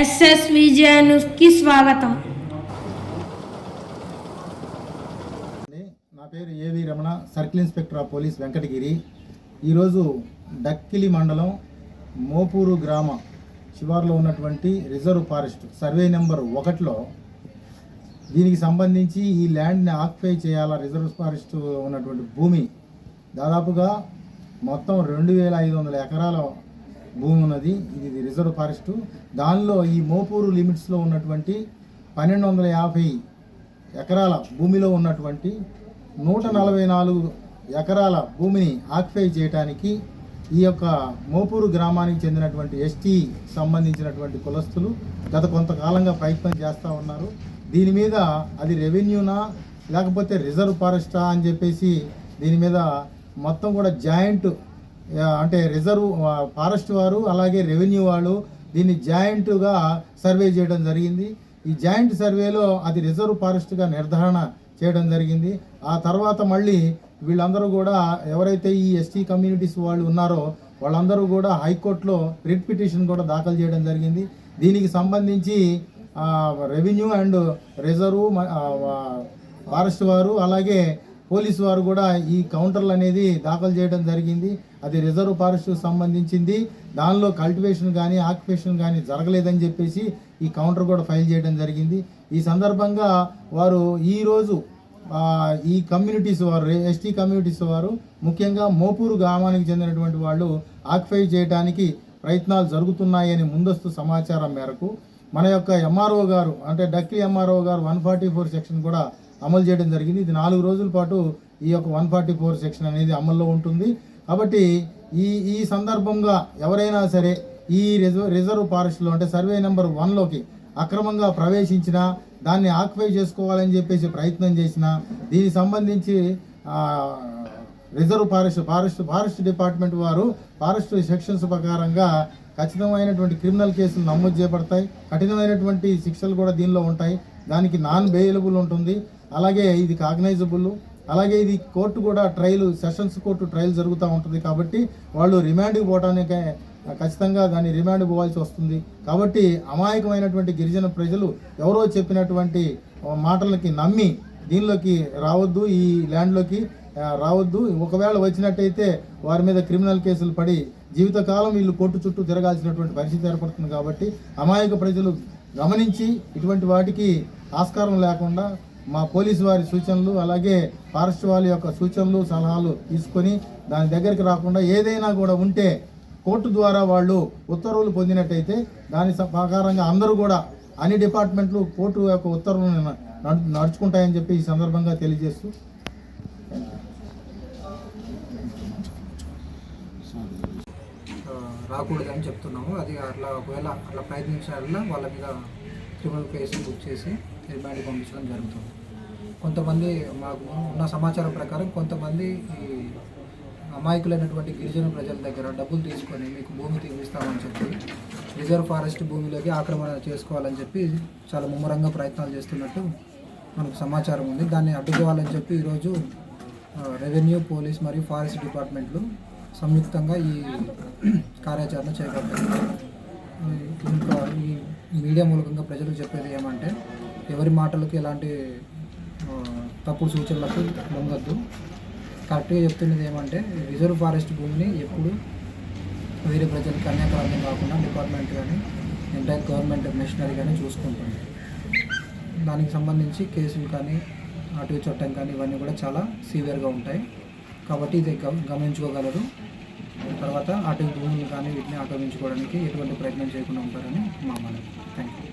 SS విజయ న్యూస్కి స్వాగతం. నా పేరు A V Ramana circle inspector of police Venkatagiri. ఈరోజు డక్కిలి మండలం మోపూరు గ్రామ శివార్లో ఉన్నటువంటి రిజర్వ్ ఫారెస్ట్ సర్వే నెంబర్ ఒకటిలో దీనికి సంబంధించి ఈ ల్యాండ్ని ఆక్యుపై చేయాలా రిజర్వ్ ఫారెస్ట్ ఉన్నటువంటి భూమి దాదాపుగా మొత్తం రెండు వేల ఐదు వందల ఎకరాల భూమి ఉన్నది ఇది రిజర్వ్ ఫారెస్ట్. దానిలో ఈ మోపూరు లిమిట్స్లో ఉన్నటువంటి పన్నెండు వందల యాభై ఎకరాల భూమిలో ఉన్నటువంటి నూట నలభై నాలుగు ఎకరాల భూమిని ఆక్యుపై చేయడానికి ఈ యొక్క మోపూరు గ్రామానికి చెందినటువంటి ఎస్టీ సంబంధించినటువంటి కులస్తులు గత కొంతకాలంగా ప్రయత్నం చేస్తూ ఉన్నారు. దీని మీద అది రెవెన్యూనా లేకపోతే రిజర్వ్ ఫారెస్టా అని చెప్పేసి దీని మీద మొత్తం కూడా జాయింట్ అంటే రిజర్వ్ ఫారెస్ట్ వారు అలాగే రెవెన్యూ వాళ్ళు దీన్ని జాయింట్గా సర్వే చేయడం జరిగింది. ఈ జాయింట్ సర్వేలో అది రిజర్వ్ ఫారెస్ట్గా నిర్ధారణ చేయడం జరిగింది. ఆ తర్వాత మళ్ళీ వీళ్ళందరూ కూడా ఎవరైతే ఈ ఎస్టీ కమ్యూనిటీస్ వాళ్ళు ఉన్నారో వాళ్ళందరూ కూడా హైకోర్టులో రిట్ పిటిషన్ కూడా దాఖలు చేయడం జరిగింది. దీనికి సంబంధించి రెవెన్యూ అండ్ రిజర్వ్ ఫారెస్ట్ వారు అలాగే పోలీసు వారు కూడా ఈ కౌంటర్లు అనేది దాఖలు చేయడం జరిగింది. అది రిజర్వ్ ఫారెస్ట్కి సంబంధించింది. దానిలో కల్టివేషన్ కానీ ఆక్యుపేషన్ కానీ జరగలేదని చెప్పేసి ఈ కౌంటర్ కూడా ఫైల్ చేయడం జరిగింది. ఈ సందర్భంగా వారు ఈరోజు ఈ కమ్యూనిటీస్ వారు ఎస్టీ కమ్యూనిటీస్ వారు ముఖ్యంగా మోపూరు గ్రామానికి చెందినటువంటి వాళ్ళు ఆక్యుపై చేయడానికి ప్రయత్నాలు జరుగుతున్నాయని ముందస్తు సమాచారం మేరకు మన యొక్క ఎంఆర్ఓ గారు అంటే డక్కి ఎంఆర్ఓ గారు వన్ ఫార్టీ ఫోర్ సెక్షన్ కూడా అమలు చేయడం జరిగింది. ఇది నాలుగు రోజుల పాటు ఈ యొక్క వన్ ఫార్టీ ఫోర్ సెక్షన్ అనేది అమల్లో ఉంటుంది. కాబట్టి ఈ ఈ సందర్భంగా ఎవరైనా సరే ఈ రిజర్వ్ రిజర్వ్ ఫారెస్ట్లో అంటే సర్వే నెంబర్ వన్లోకి అక్రమంగా ప్రవేశించిన దాన్ని ఆక్యుపై చేసుకోవాలని చెప్పేసి ప్రయత్నం చేసిన దీనికి సంబంధించి reserve forest forest forest department వారు ఫారెస్ట్ సెక్షన్స్ ప్రకారంగా ఖచ్చితమైనటువంటి క్రిమినల్ కేసులు నమోదు చేపడతాయి. కఠినమైనటువంటి శిక్షలు కూడా దీనిలో ఉంటాయి. దానికి నాన్ బెయిలబుల్ ఉంటుంది. అలాగే ఇది కాగ్నైజబుల్. అలాగే ఇది కోర్టు కూడా ట్రయల్ సెషన్స్ కోర్టు ట్రయల్ జరుగుతూ ఉంటుంది కాబట్టి వాళ్ళు రిమాండ్కి పోవడానికి ఖచ్చితంగా దాన్ని రిమాండ్ పోవాల్సి వస్తుంది. కాబట్టి అమాయకమైనటువంటి గిరిజన ప్రజలు ఎవరో చెప్పినటువంటి మాటలకి నమ్మి దీనిలోకి రావద్దు ఈ ల్యాండ్లోకి రావద్దు. ఒకవేళ వచ్చినట్టయితే వారి మీద క్రిమినల్ కేసులు పడి జీవితకాలం వీళ్ళు కోర్టు చుట్టూ తిరగాల్సినటువంటి పరిస్థితి ఏర్పడుతుంది కాబట్టి అమాయక ప్రజలు గమనించి ఇటువంటి వాటికి ఆస్కారం లేకుండా మా పోలీసు వారి సూచనలు అలాగే ఫారెస్ట్ వాళ్ళ యొక్క సూచనలు సలహాలు తీసుకొని దాని దగ్గరికి రాకుండా ఏదైనా కూడా ఉంటే కోర్టు ద్వారా వాళ్ళు ఉత్తర్వులు పొందినట్టయితే దాని స- ప్రకారంగా అందరూ కూడా అన్ని డిపార్ట్మెంట్లు కోర్టు యొక్క ఉత్తర్వులను నడు- నడుచుకుంటాయని చెప్పి ఈ సందర్భంగా తెలియజేస్తూ రాకూడదు రాకూడదని చెప్తున్నాము. అది అట్లా ఒకవేళ అట్లా ప్రయత్నించాలన్నా వాళ్ళ మీద క్రిమినల్ కేసులు బుక్ చేసి రిమాండ్ పంపించడం జరుగుతుంది. కొంతమంది మాకు ఉన్న సమాచారం ప్రకారం కొంతమంది ఈ అమాయకులైనటువంటి గిరిజన ప్రజల దగ్గర డబ్బులు తీసుకొని మీకు భూమి తీపిస్తామని చెప్పి రిజర్వ్ ఫారెస్ట్ భూమిలోకి ఆక్రమణ చేసుకోవాలని చెప్పి చాలా ముమ్మరంగా ప్రయత్నాలు చేస్తున్నట్టు మనకు సమాచారం ఉంది. దాన్ని అడ్డుకోవాలని చెప్పి ఈరోజు రెవెన్యూ పోలీస్ మరియు ఫారెస్ట్ డిపార్ట్మెంట్లు సంయుక్తంగా ఈ కార్యాచరణ చేపట్టారు. ఇంకా ఈ మీడియా మూలకంగా ప్రజలు చెప్పేది ఏమంటే ఎవరి మాటలకు ఎలాంటి తప్పుడు సూచనలకు లొంగద్దు కరెక్ట్గా చెప్తున్నది ఏమంటే రిజర్వ్ ఫారెస్ట్ భూమిని ఎప్పుడు వేరే ప్రజలకు అన్యాకరణం కాకుండా డిపార్ట్మెంట్ కానీ ఎంటైర్ గవర్నమెంట్ మిషనరీ కానీ చూసుకుంటుంది. దానికి సంబంధించి కేసులు కానీ అటు చట్టం కానీ ఇవన్నీ కూడా చాలా సీవియర్గా ఉంటాయి. కాబట్టి ఇది గమనించుకోగలరు. తర్వాత అటు భూములు కానీ వీటిని ఆక్రమించుకోవడానికి ఎటువంటి ప్రయత్నం చేయకుండా ఉంటారని మా మనం థ్యాంక్ యూ